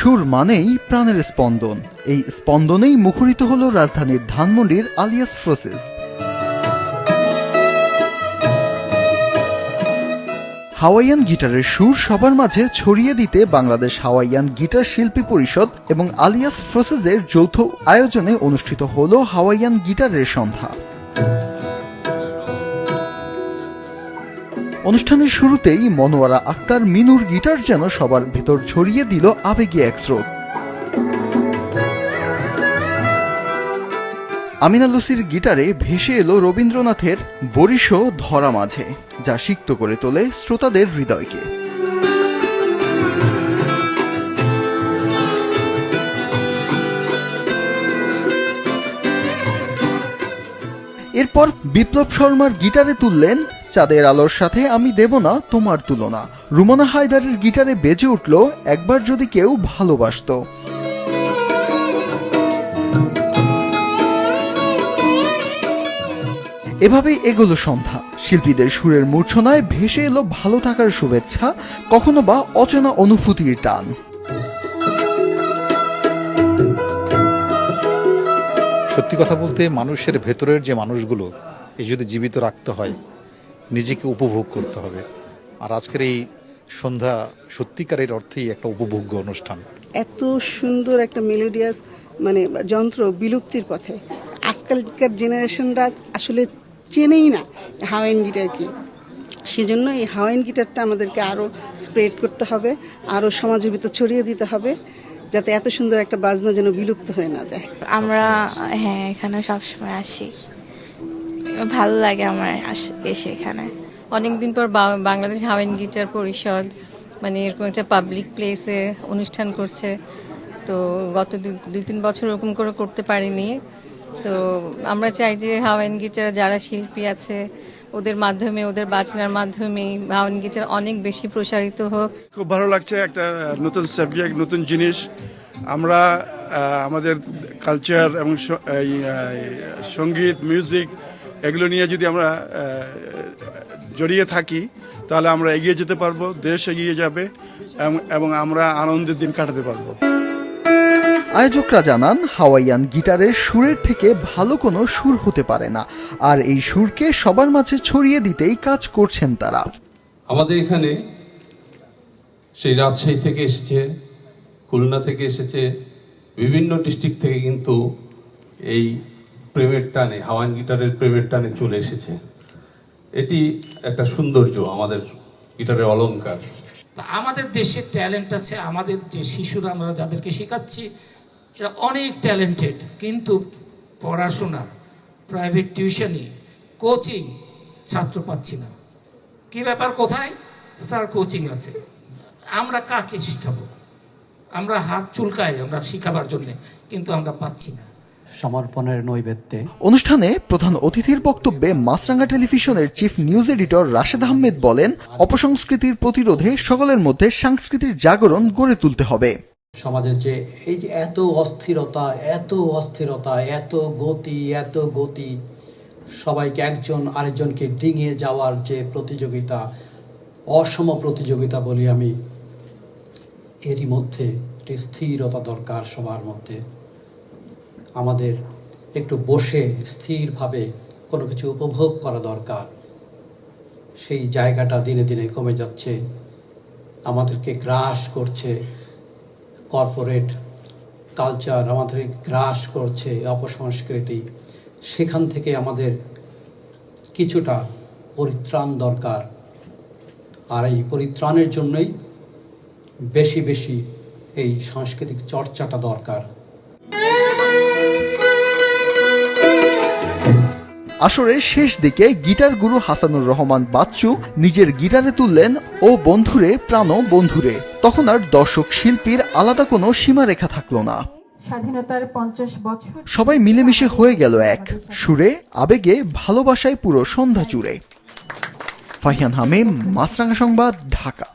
সুর মানেই প্রাণের স্পন্দন। এই স্পন্দনেই মুখরিত হল রাজধানীর ধানমন্ডির আলিয়াস ফ্রোসেস হাওয়াইয়ান গিটারের সুর সবার মাঝে ছড়িয়ে দিতে বাংলাদেশ হাওয়াইয়ান গিটার শিল্পী পরিষদ এবং আলিয়াস ফ্রোসেসের যৌথ আয়োজনে অনুষ্ঠিত হল হাওয়াইয়ান গিটারের সন্ধ্যা। অনুষ্ঠানের শুরুতেই মনোয়ারা আক্তার মিনুর গিটার যেন সবার ভেতর ছড়িয়ে দিল আবেগে এক স্রোত। আমিনা লুসির গিটারে ভেসে এলো রবীন্দ্রনাথের বরিশ ধরা মাঝে, যা সিক্ত করে তোলে শ্রোতাদের হৃদয়কে। এরপর বিপ্লব শর্মার গিটারে তুললেন চাঁদের আলোর সাথে আমি দেব না তোমার তুলনা। রুমানা হায়দারের গিটারে বেজে উঠল, একবার যদি কেউ ভালোবাসতো। এভাবেই এগোলো সন্ধ্যা। শিল্পীদের সুরের মূর্ছনায় ভেসে এলো ভালো থাকার শুভেচ্ছা, কখনো বা অচেনা অনুভূতির টান। সত্যি কথা বলতে মানুষের ভেতরের যে মানুষগুলো এই যদি জীবিত রাখতে হয় নিজেকে উপভোগ করতে হবে। আর আজকের এই সন্ধ্যা সত্যিকারের অর্থেই একটা উপভোগ্য অনুষ্ঠান। এত সুন্দর একটা মেলোডিয়াস মানে যন্ত্র বিলুপ্তির পথে। আজকালকার জেনারেশনরা আসলে চেনেই না হাওয়াইন গিটার কি। সেজন্য এই হাওয়াইন গিটারটা আমাদেরকে আরও স্প্রেড করতে হবে আরও সমাজের ভিতর ছড়িয়ে দিতে হবে যাতে এত সুন্দর একটা বাজনা যেন বিলুপ্ত হয়ে না যায়। আমরা হ্যাঁ এখানে সবসময় আসি। ভালো লাগে আমার আস- এসে এখানে। অনেকদিন পর বা- বাংলাদেশ হাওয়াইন গিটার পরিষদ মানে এরকম একটা পাবলিক প্লেসে অনুষ্ঠান করছে। তো গত দু- দুই তিন বছর ওরকম করে করতে পারিনি। তো আমরা চাই যে হাওয়াইন গিটার যারা শিল্পী আছে ওদের মাধ্যমে ওদের বাজনার মাধ্যমে হাওয়াইন গিটার অনেক বেশি প্রসারিত হোক। খুব ভালো লাগছে একটা নতুন সাবজেক্ট নতুন জিনিস। আমরা আমাদের কালচার এবং সংগীত মিউজিক এগুলো নিয়ে যদি আমরা জড়িয়ে থাকি তাহলে আমরা এগিয়ে যেতে পারব দেশ এগিয়ে যাবে এবং- আমরা আনন্দের দিন কাটাতে পারব। আয়োজকরা জানান হাওয়াইয়ান গিটারের সুরের থেকে ভালো কোনো সুর হতে পারে না আর এই সুরকে সবার মাঝে ছড়িয়ে দিতেই কাজ করছেন তারা। আমাদের এখানে সেই রাজশাহী থেকে এসেছে খুলনা থেকে এসেছে বিভিন্ন ডিস্ট্রিক্ট থেকে কিন্তু এই প্রেমের টানে হাওয়ান গিটারের প্রেমের টানে চলে এসেছে। এটি একটা সৌন্দর্য আমাদের গিটারের অলংকার তা আমাদের দেশের ট্যালেন্ট আছে, আমাদের যে শিশুরা আমরা যাদেরকে শেখাচ্ছি, এরা অনেক ট্যালেন্টেড কিন্তু পড়াশোনা প্রাইভেট টিউশনি কোচিং ছাত্র পাচ্ছি না। কি ব্যাপার, কোথায়? স্যার কোচিং আছে। আমরা কাকে শিখাবো? আমরা হাত চুলকাই আমরা শিখাবার জন্যে, কিন্তু আমরা পাচ্ছি না। সমর্পণের নৈবেদ্যে। অনুষ্ঠানে প্রধান অতিথির বক্তব্যে মাছরাঙ্গা টেলিভিশনের chief news editor Rashed Ahmed বলেন অপসংস্কৃতির প্রতিরোধে সকলের মধ্যে সাংস্কৃতিক জাগরণ গড়ে তুলতে হবে। সমাজের যে এই যে এত অস্থিরতা এত অস্থিরতা এত গতি এত গতি সবাইকে একজন আরেকজনকে ডিঙিয়ে যাওয়ার যে প্রতিযোগিতা অসম প্রতিযোগিতা বলি আমি এরই মধ্যে একটি স্থিরতা দরকার সবার মধ্যে। আমাদের একটু বসে স্থিরভাবে কোনো কিছু উপভোগ করা দরকার। সেই জায়গাটা দিনে দিনে কমে যাচ্ছে, আমাদেরকে গ্রাস করছে, কর্পোরেট কালচার আমাদের গ্রাস করছে, অপসংস্কৃতি। সেখান থেকে আমাদের কিছুটা পরিত্রাণ দরকার। আর এই পরিত্রাণের জন্যই বেশি বেশি এই সাংস্কৃতিক চর্চাটা দরকার। আসরের শেষ দিকে গিটার গুরু হাসানুর রহমান বাচ্চু নিজের গিটারে তুললেন ও বন্ধুরে প্রাণ বন্ধুরে। তখন আর দর্শক শিল্পীর আলাদা কোনো সীমারেখা থাকল না। স্বাধীনতার পঞ্চাশ বছর। সবাই মিলেমিশে হয়ে গেল এক সুরে আবেগে ভালোবাসায় পুরো সন্ধ্যা জুড়ে। ফাহিয়ান হামিম মাছরাঙ্গা সংবাদ ঢাকা।